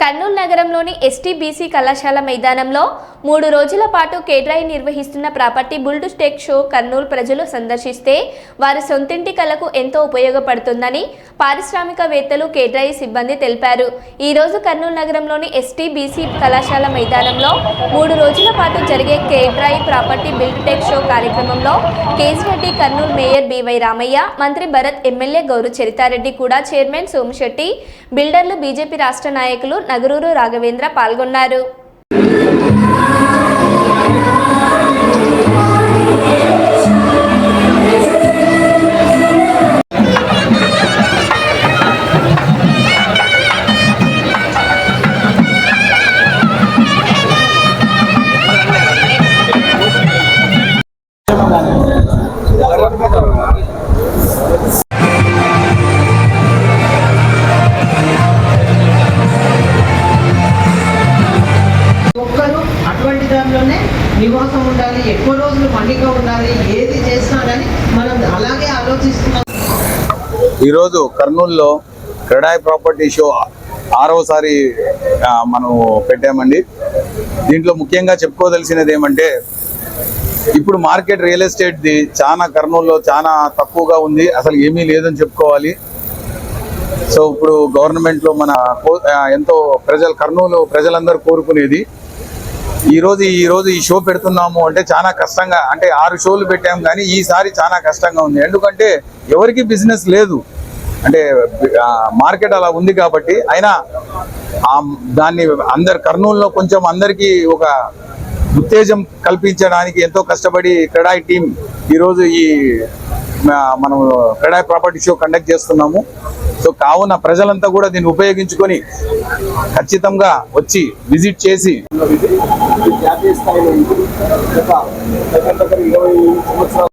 కర్నూలు నగరంలోని ఎస్టీబీసీ కళాశాల మైదానంలో మూడు రోజుల పాటు కేడ్రాయి నిర్వహిస్తున్న ప్రాపర్టీ బుల్డ్ స్టేక్ షో కర్నూలు ప్రజలు సందర్శిస్తే వారి సొంతింటి కళకు ఎంతో ఉపయోగపడుతుందని పారిశ్రామికవేత్తలు కేడ్రాయి సిబ్బంది తెలిపారు. ఈ రోజు కర్నూలు నగరంలోని ఎస్టీబీసీ కళాశాల మైదానంలో మూడు రోజుల పాటు జరిగే కేడ్రాయి ప్రాపర్టీ బిల్డ్ టెక్ షో కార్యక్రమంలో Kesireddy Kurnool mayor B Y Ramaiah మంత్రి భరత్ ఎమ్మెల్యే గౌరు చరితారెడ్డి కూడా చైర్మన్ సోమిశెట్టి బిల్డర్లు బీజేపీ రాష్ట్ర నాయకులు నగరూరు రాఘవేంద్ర పాల్గొన్నారు. ఎక్కువ రోజులు పండుగ ఉండాలి ఏది చేసినా కానీ మనం అలాగే ఆలోచిస్తున్నాం. ఈరోజు కర్నూలులో క్రెడాయ్ ప్రాపర్టీ షో ఆరవసారి మనం పెట్టామండి. దీంట్లో ముఖ్యంగా చెప్పుకోదలసినది ఏమంటే ఇప్పుడు మార్కెట్ రియల్ ఎస్టేట్ది చాలా కర్నూలులో చాలా తక్కువగా ఉంది అసలు ఏమీ లేదని చెప్పుకోవాలి. సో ఇప్పుడు గవర్నమెంట్లో మన కో- ఎంతో ప్రజలు కర్నూలు ప్రజలందరూ కోరుకునేది ఈరోజు ఈరోజు ఈ షో పెడుతున్నాము అంటే చాలా కష్టంగా అంటే ఆరు షోలు పెట్టాము కానీ ఈసారి చాలా కష్టంగా ఉంది. ఎందుకంటే ఎవరికి బిజినెస్ లేదు. అంటే మార్కెట్ అలా ఉంది కాబట్టి అయినా దాన్ని అందరు కర్నూలులో కొంచెం అందరికీ ఒక ఉత్తేజం కల్పించడానికి ఎంతో కష్టపడి క్రెడాయి టీం ఈరోజు ఈ మనం క్రెడాయి ప్రాపర్టీ షో కండక్ట్ చేస్తున్నాము. సో కావున ప్రజలంతా కూడా దీన్ని ఉపయోగించుకొని ఖచ్చితంగా వచ్చి విజిట్ చేసి ఇరవై సంవత్సరాల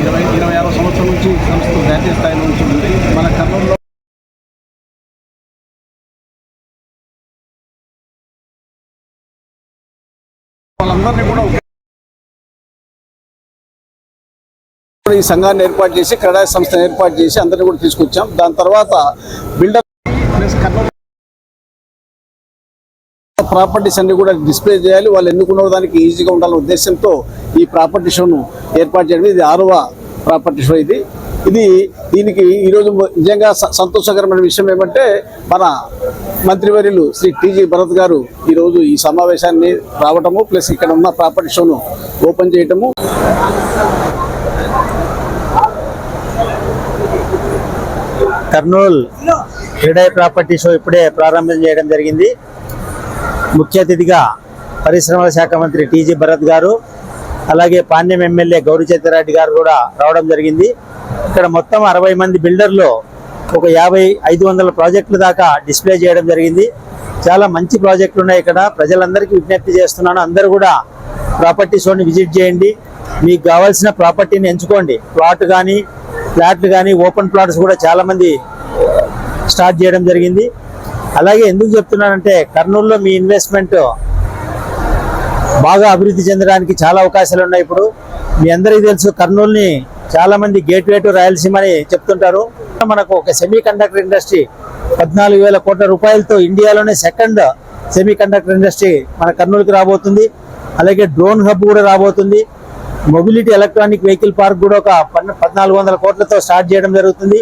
సంస్థ ఇరవై ఆరో సంవత్సరం నుంచి సంస్థ జాతీయ స్థాయిలో నుంచి ఉంది మన కర్నూలులో వాళ్ళందరినీ కూడా ఈ సంఘాన్ని ఏర్పాటు చేసి క్రీడా సంస్థను ఏర్పాటు చేసి అందరినీ కూడా తీసుకొచ్చాం. దాని తర్వాత బిల్డర్ ప్రాపర్టీస్ అన్ని కూడా డిస్ప్లే చేయాలి. వాళ్ళు ఎన్నుకున్న దానికి ఈజీగా ఉండాలనే ఉద్దేశంతో ఈ ప్రాపర్టీ షోను ఏర్పాటు చేయడం ఇది ఆరవ ప్రాపర్టీ షో ఇది. ఇది దీనికి ఈరోజు నిజంగా స- సంతోషకరమైన విషయం ఏమంటే మన మంత్రివర్యులు శ్రీ టీజీ భరత్ గారు ఈరోజు ఈ సమావేశాన్ని రావటము ప్లస్ ఇక్కడ ఉన్న ప్రాపర్టీ షోను ఓపెన్ చేయటము. కర్నూల్ క్రీడాయి ప్రాపర్టీ షో ఇప్పుడే ప్రారంభం చేయడం జరిగింది. ముఖ్య అతిథిగా పరిశ్రమల శాఖ మంత్రి టీజీ భరత్ గారు అలాగే పాణ్యం ఎమ్మెల్యే గౌరిచంద్రారెడ్డి గారు కూడా రావడం జరిగింది. ఇక్కడ మొత్తం అరవై మంది బిల్డర్లు ఒక యాభై ఐదు వందల ప్రాజెక్టుల దాకా డిస్ప్లే చేయడం జరిగింది. చాలా మంచి ప్రాజెక్టులు ఉన్నాయి ఇక్కడ. ప్రజలందరికీ విజ్ఞప్తి చేస్తున్నాను. అందరూ కూడా ప్రాపర్టీ షోని విజిట్ చేయండి. మీకు కావాల్సిన ప్రాపర్టీని ఎంచుకోండి. ప్లాట్ కానీ ఫ్లాట్లు కానీ ఓపెన్ ప్లాట్స్ కూడా చాలామంది స్టార్ట్ చేయడం జరిగింది. అలాగే ఎందుకు చెప్తున్నానంటే కర్నూలులో మీ ఇన్వెస్ట్మెంట్ బాగా అభివృద్ధి చెందడానికి చాలా అవకాశాలు ఉన్నాయి ఇప్పుడు. మీ అందరికీ తెలుసు కర్నూలుని చాలామంది గేట్వే టు రాయలసీమ అని చెప్తుంటారు. మనకు ఒక సెమీ కండక్టర్ ఇండస్ట్రీ పద్నాలుగు వేల కోట్ల రూపాయలతో ఇండియాలోనే సెకండ్ సెమీ కండక్టర్ ఇండస్ట్రీ మన కర్నూలుకి రాబోతుంది. అలాగే డ్రోన్ హబ్ కూడా రాబోతుంది. మొబిలిటీ ఎలక్ట్రానిక్ వెహికల్ పార్క్ కూడా ఒక పద్నాలుగు వందల కోట్లతో స్టార్ట్ చేయడం జరుగుతుంది.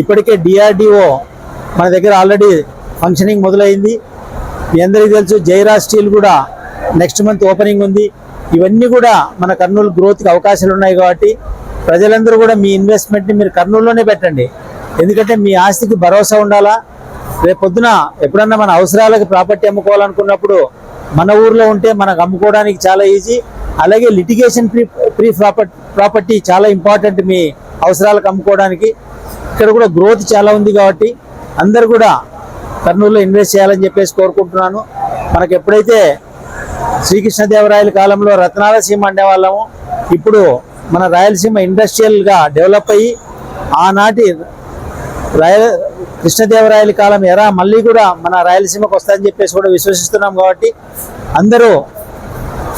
ఇప్పటికే డిఆర్డిఓ మన దగ్గర ఆల్రెడీ ఫంక్షనింగ్ మొదలైంది. మీ అందరికీ తెలుసు జైరా స్టీల్ కూడా నెక్స్ట్ మంత్ ఓపెనింగ్ ఉంది. ఇవన్నీ కూడా మన కర్నూలు గ్రోత్కి అవకాశాలు ఉన్నాయి కాబట్టి ప్రజలందరూ కూడా మీ ఇన్వెస్ట్మెంట్ని మీరు కర్నూలులోనే పెట్టండి. ఎందుకంటే మీ ఆస్తికి భరోసా ఉండాలా? రేపొద్దున ఎప్పుడన్నా మన అవసరాలకు ప్రాపర్టీ అమ్ముకోవాలనుకున్నప్పుడు మన ఊర్లో ఉంటే మనకు అమ్ముకోవడానికి చాలా ఈజీ అలాగే litigation free free property property చాలా ఇంపార్టెంట్ మీ అవసరాలకు అమ్ముకోవడానికి. ఇక్కడ కూడా గ్రోత్ చాలా ఉంది కాబట్టి అందరు కూడా కర్నూలులో ఇన్వెస్ట్ చేయాలని చెప్పేసి కోరుకుంటున్నాను. మనకు ఎప్పుడైతే శ్రీకృష్ణదేవరాయల కాలంలో రత్నాల సీమ అనేవాళ్ళము ఇప్పుడు మన రాయలసీమ ఇండస్ట్రియల్గా డెవలప్ అయ్యి ఆనాటి రాయ కృష్ణదేవరాయల కాలం ఎరా మళ్ళీ కూడా మన రాయలసీమకు వస్తుందని చెప్పేసి కూడా విశ్వసిస్తున్నాం కాబట్టి అందరూ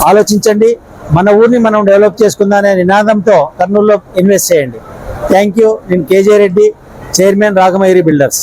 ఆలోచించండి. మన ఊరిని మనం డెవలప్ చేసుకుందామనే నినాదంతో కర్నూలులో ఇన్వెస్ట్ చేయండి. Thank you. నేను K J Reddy chairman Ragamayuri builders.